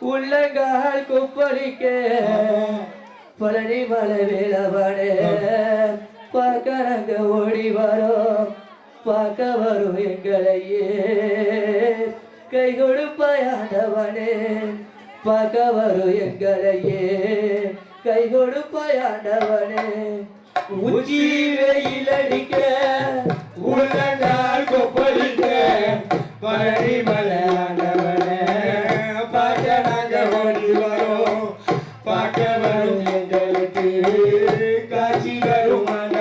உள்ளங்கால் குப்பளிக்க. பழனி மலை வேலவனே பார்க்கறங்க ஓடி வரும். பார்க்க வரும் எங்களையே. கை கொடுப்பாயாண்டவனே. பார்க்க வரும் எங்களையே. கை கொடுப்பாயாண்டவனே. உச்சி வெயில் அடிக்க you.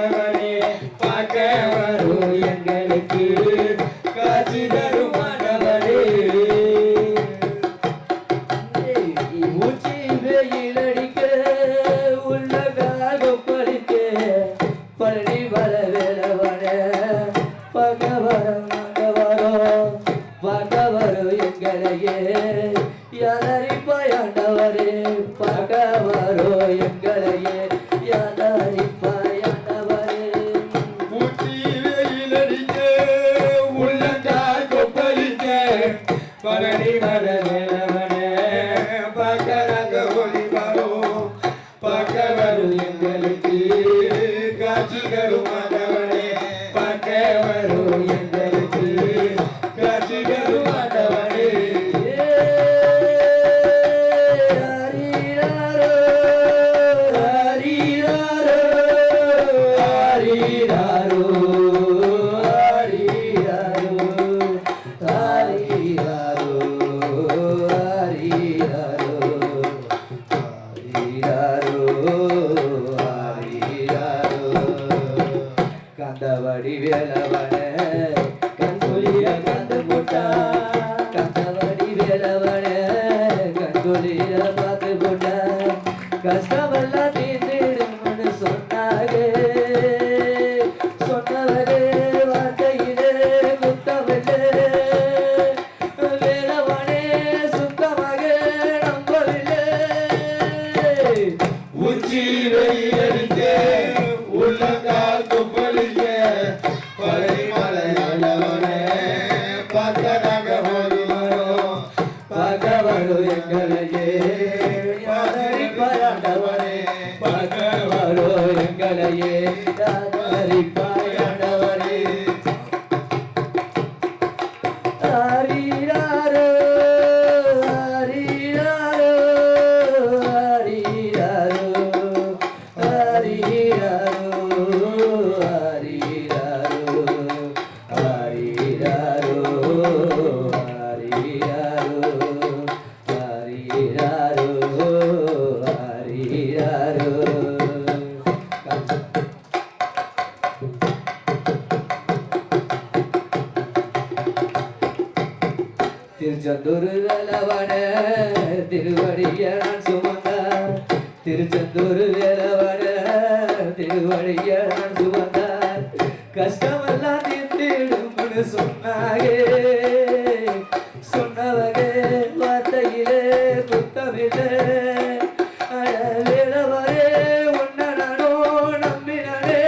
பகவரு எங்களுக்கு காட்சிகளும் रपत बुट कष्ट காக்கவடு எங்களையே திருச்செந்தூர் வேலவன திருவடிய நான் சுமந்தான் திருச்செந்தூர் வேலவன திருவடிய நான் சுமந்தான் கஷ்டமெல்லாம் தீர்த்திடும்னு சொன்னாயே சொன்னவகே வார்த்தையிலே புத்தமிலே வேலவரே உன்ன நானோ நம்பினே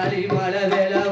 அறிவளவேலா